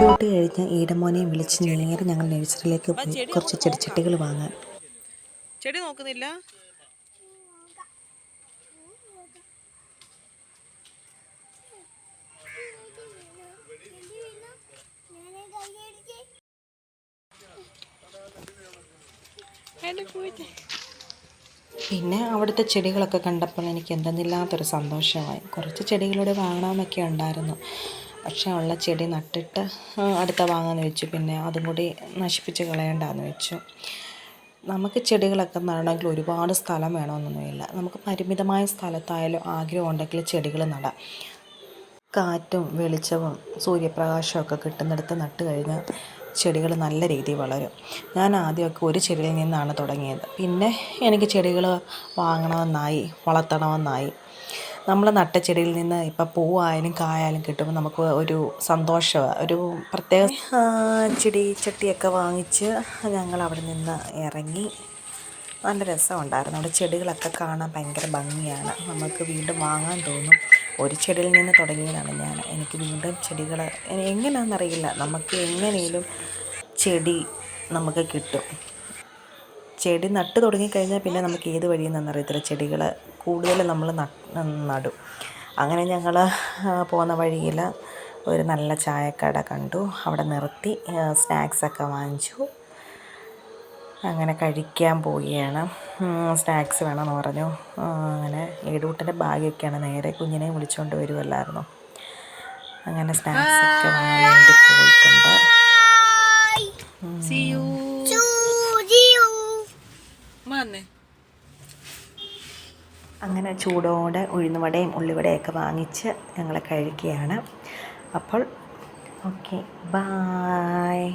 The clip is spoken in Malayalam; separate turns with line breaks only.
ഡ്യൂട്ടി കഴിഞ്ഞ് ഈടമോനെയും വിളിച്ച് നേരെ ഞങ്ങൾ നഴ്സറിയിലേക്ക് പോയി. കുറച്ച് ചെടിച്ചട്ടികൾ വാങ്ങാൻ.
ചെടി നോക്കുന്നില്ല?
പിന്നെ അവിടുത്തെ ചെടികളൊക്കെ കണ്ടപ്പോൾ എനിക്ക് എന്തെന്നില്ലാത്തൊരു സന്തോഷമായി. കുറച്ച് ചെടികളോട് വാങ്ങണമെന്നൊക്കെ ഉണ്ടായിരുന്നു. പക്ഷേ ഉള്ള ചെടി നട്ടിട്ട് അടുത്ത വാങ്ങാമെന്ന് വെച്ചു. പിന്നെ അതും കൂടി നശിപ്പിച്ച് കളയണ്ടെന്ന് വെച്ചു. നമുക്ക് ചെടികളൊക്കെ നടണമെങ്കിൽ ഒരുപാട് സ്ഥലം വേണമെന്നൊന്നുമില്ല. നമുക്ക് പരിമിതമായ സ്ഥലത്തായാലും ആഗ്രഹം ഉണ്ടെങ്കിൽ ചെടികൾ നടാം. കാറ്റും വെളിച്ചവും സൂര്യപ്രകാശവും ഒക്കെ കിട്ടുന്നിടത്ത് നട്ട് കഴിഞ്ഞാൽ ചെടികൾ നല്ല രീതിയിൽ വളരും. ഞാൻ ആദ്യമൊക്കെ ഒരു ചെടിയിൽ നിന്നാണ് തുടങ്ങിയത്. പിന്നെ എനിക്ക് ചെടികൾ വാങ്ങണമെന്നായി വളർത്തണമെന്നായി നമ്മൾ നട്ട ചെടിയിൽ നിന്ന് ഇപ്പം പൂവായാലും കായാലും കിട്ടുമ്പോൾ നമുക്ക് ഒരു സന്തോഷമാണ് ഒരു പ്രത്യേക ചെടി ചട്ടിയൊക്കെ വാങ്ങിച്ച് ഞങ്ങൾ അവിടെ നിന്ന് ഇറങ്ങി. നല്ല രസമുണ്ടായിരുന്നു. അവിടെ ചെടികളൊക്കെ കാണാൻ ഭയങ്കര ഭംഗിയാണ്. നമുക്ക് വീണ്ടും വാങ്ങാൻ തോന്നും. ഒരു ചെടിയിൽ നിന്ന് തുടങ്ങിയതാണ് ഞാൻ. എനിക്ക് വീണ്ടും ചെടികൾ എങ്ങനെയാണെന്നറിയില്ല നമുക്ക് എങ്ങനെയും ചെടി നമുക്ക് കിട്ടും. ചെടി നട്ട് തുടങ്ങിക്കഴിഞ്ഞാൽ പിന്നെ നമുക്ക് ഏത് വഴിയിൽ നിന്നറിയത്തില്ല ചെടികൾ കൂടുതൽ നമ്മൾ നടും. അങ്ങനെ ഞങ്ങൾ പോകുന്ന വഴിയിൽ ഒരു നല്ല ചായക്കട കണ്ടു. അവിടെ നിർത്തി സ്നാക്സൊക്കെ വാങ്ങിച്ചു. അങ്ങനെ കഴിക്കാൻ പോവുകയാണ്. സ്നാക്സ് വേണമെന്ന് പറഞ്ഞു. അങ്ങനെ ഏടൂട്ടന്റെ ബാഗൊക്കെയാണ് നേരെ കുഞ്ഞിനെ വിളിച്ചുകൊണ്ട് വരുമല്ലായിരുന്നു അങ്ങനെ സ്നാക്സ് ഒക്കെ
വന്നേ
അങ്ങനെ ചൂടോടെ ഉഴുന്നുവടയും ഉള്ളിവടയൊക്കെ വാങ്ങിച്ച് ഞങ്ങൾ കഴിക്കുകയാണ്. അപ്പോൾ ഓക്കെ ബായ്